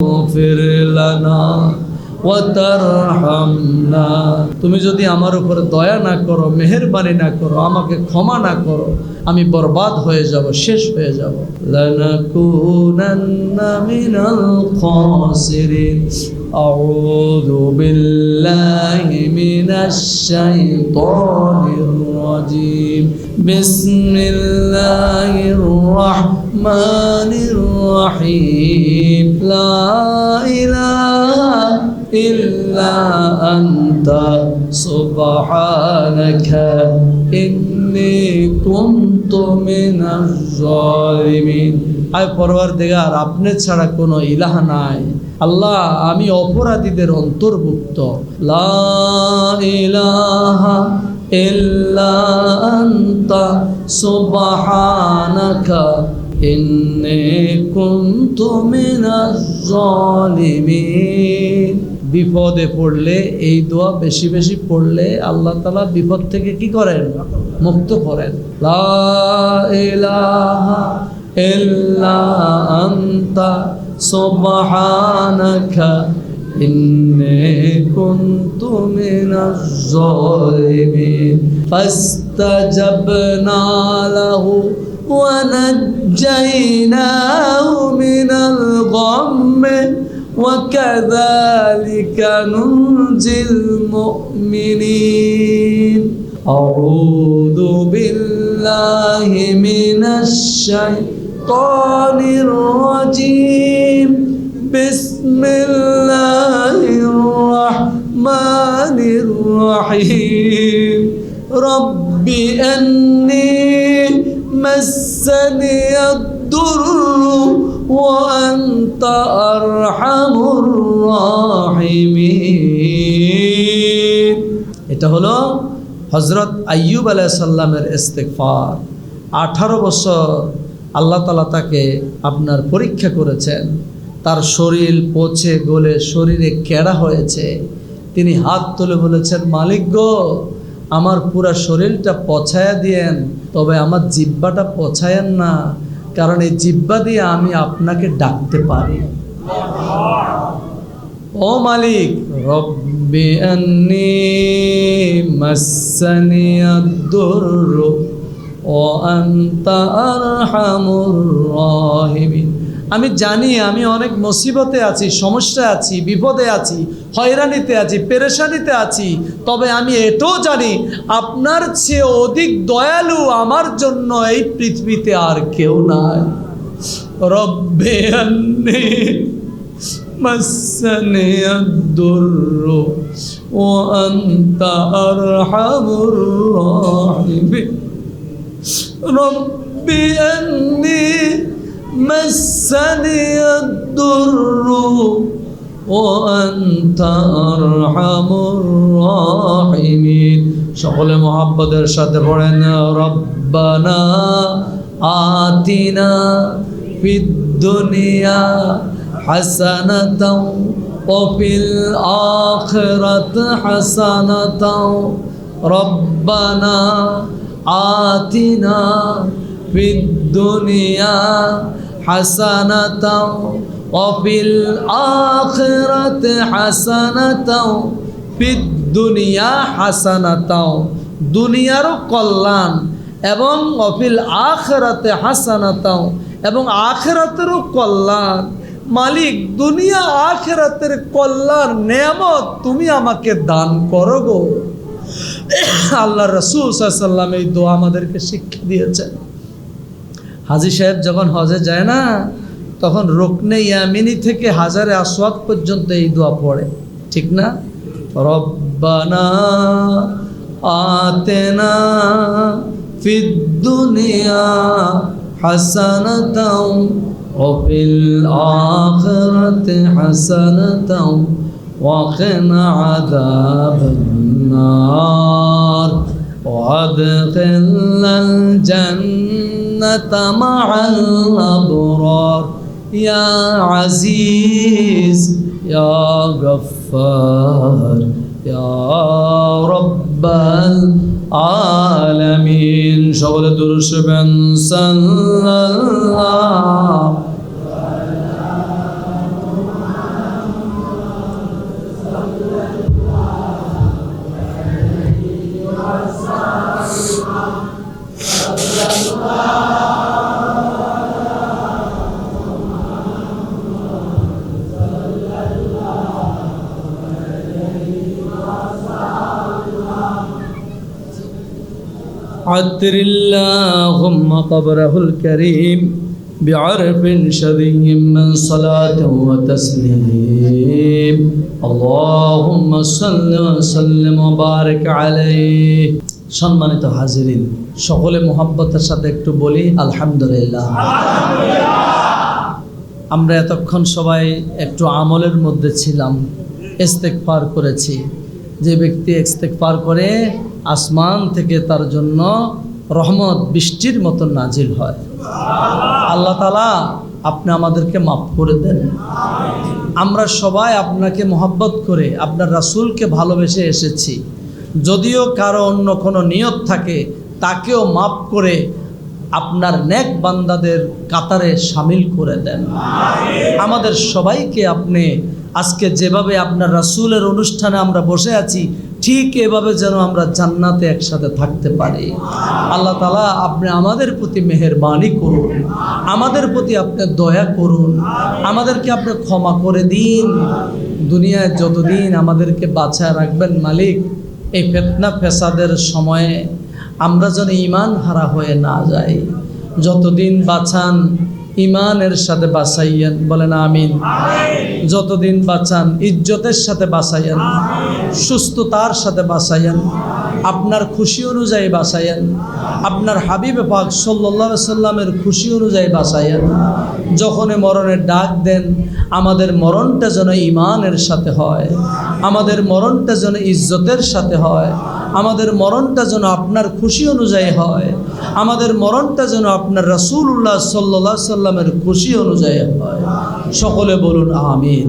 اغفر لنا وترحمنا তুমি যদি আমার উপরে দয়া না করো মেহেরবানি না করো আমাকে ক্ষমা না করো আমি বরবাদ হয়ে যাব শেষ হয়ে যাব লানাকুনান্না মিনাল খাসিরিন أعوذ بالله من الشيطان الرجيم بسم الله الرحمن الرحيم لا إله إلا أنت سبحانك إني كنت من الظالمين أي پروردگار اپنے چھڑا کنو الہ نائے আল্লাহ, আমি অপরাধীদের অন্তর্ভুক্ত। বিপদে পড়লে, এই দোয়া বেশি বেশি পড়লে আল্লাহ তালা বিপদ থেকে কি করেন? মুক্ত করেন। লা سبحانك إني كنت من الظالمين. فاستجبنا له ونجيناه من الغم. وكذلك ننجي المؤمنين. أعوذ بالله من الشيطان الرجيم بسم الله الرحمن الرحيم رب أني مسني الضر وأنت أرحم الراحمين এটা হলো হজরত আইয়ুব আলাইসাল্লামের ইস্তেকফার আঠারো বছর আল্লাহ তালা তাকে আপনার পরীক্ষা করেছেন। তার শরীর পচে গলে শরীরে কেড়া হয়েছে। তিনি হাত তুলে বলেছেন, মালিক গো, আমার পুরা শরীরটা পছায়া দিয়েন, তবে আমার জিব্বাটা পছায়েন না, কারণ এই জিব্বা দিয়ে আমি আপনাকে ডাকতে পারি। ও মালিক, রব্বি মাসানি আদ-দুরর ও আনতা আরহামুর রাহিমিন আমি জানি আমি অনেক মুসিবতে আছি সমস্যায় আছি বিপদে আছি হয়রানিতে আছি পেরেশানিতে আছি তবে আমি এটাও জানি আপনার চেয়ে অধিক দয়ালু আমার জন্য এই পৃথিবীতে আর কেউ নাই রব্বে আন্নি مسني الضر وأنت أرحم الراحمين رب أني مسني الضر وأنت أرحم الراحمين সকলে মোহাব্বতের সাথে পড়েন রব্বানা আতিনা ফিদ দুনিয়া حسنة وفي الآخرة حسنة ربنا آتنا في الدنيا حسنة وفي الآخرة حسنة في الدنيا حسنة দুনিয়ারও কল্যাণ এবং অফিল আখেরাতে হাসানাতাও এবং আখেরাতেরও কল্যাণ মালিক দুনিয়া আখেরাতের কল্যাণ নেয়ামত তুমি আমাকে দান করো গো আল্লাহ রসুল সাল্লাম এই দোয়া আমাদেরকে শিক্ষা দিয়েছেন হাজি সাহেব যখন হজে যায় না তখন রোকনে ইয়ামিনি থেকে হাজারে আসওয়াদ পর্যন্ত এই দোয়া পড়ে ঠিক না রব্বানা আতেনা ফিদ দুনিয়া হাসানাতাও وفي الآخرة حسنة وقنا عذاب النار. وأدخلنا الجنة مع الأبرار. يا عزيز يا غفار يا رب العالمين. شغل درش بن صلى عطر اللهم قبره الكريم بعرف شذي من صلاة وتسليم اللهم صل وسلم وبارك عليه সম্মানিত হাজিরিন সকলে মোহাব্বতের সাথে একটু বলি আলহামদুলিল্লাহ আমরা এতক্ষণ সবাই একটু আমলের মধ্যে ছিলাম ইস্তেক পার করেছি যে ব্যক্তি ইস্তেক পার করে, আসমান থেকে তার জন্য রহমত বৃষ্টির মতো নাজিল হয়। আল্লাহ তালা আপনি আমাদেরকে মাফ করে দেন। আমরা সবাই আপনাকে মহব্বত করে, আপনার রাসূলকে ভালোবেসে এসেছি। যদিও কারও অন্য কোনো নিয়ত থাকে, তাকেও মাফ করে আপনার নেক বান্দাদের কাতারে সামিল করে দেন। আমাদের সবাইকে আপনি আজকে যেভাবে আপনার রাসূলের অনুষ্ঠানে আমরা বসে আছি, ঠিক এভাবে যেন আমরা জান্নাতে একসাথে থাকতে পারি। আল্লাহ তালা আপনি আমাদের প্রতি মেহেরবানি করুন, আমাদের প্রতি আপনি দয়া করুন, আমাদেরকে আপনি ক্ষমা করে দিন। দুনিয়ায় যতদিন আমাদেরকে বাছায় রাখবেন মালিক, এই ফেতনা ফেসাদের সময়ে আমরা যেন ইমান হারা হয়ে না যাই। যতদিন বাঁচান ইমানের সাথে বাঁচাইয়েন, বলেন আমিন। যতদিন বাঁচান, ইজ্জতের সাথে বাঁচাইয়েন, সুস্থতার সাথে বাঁচাইয়েন, আপনার খুশি অনুযায়ী বাঁচাইয়েন, আপনার হাবিবে পাক সাল্লাহ সাল্লামের খুশি অনুযায়ী বাঁচাইয়েন। যখনই মরণের ডাক দেন, আমাদের মরণটা যেন ইমানের সাথে হয়, আমাদের মরণটা যেন ইজ্জতের সাথে হয়, আমাদের মরণটা যেন আপনার খুশি অনুযায়ী হয়, আমাদের মরণটা যেন আপনার রাসূলুল্লাহ সাল্লাহ সাল্লামের খুশি অনুযায়ী হয়। সকলে বলুন আমিন।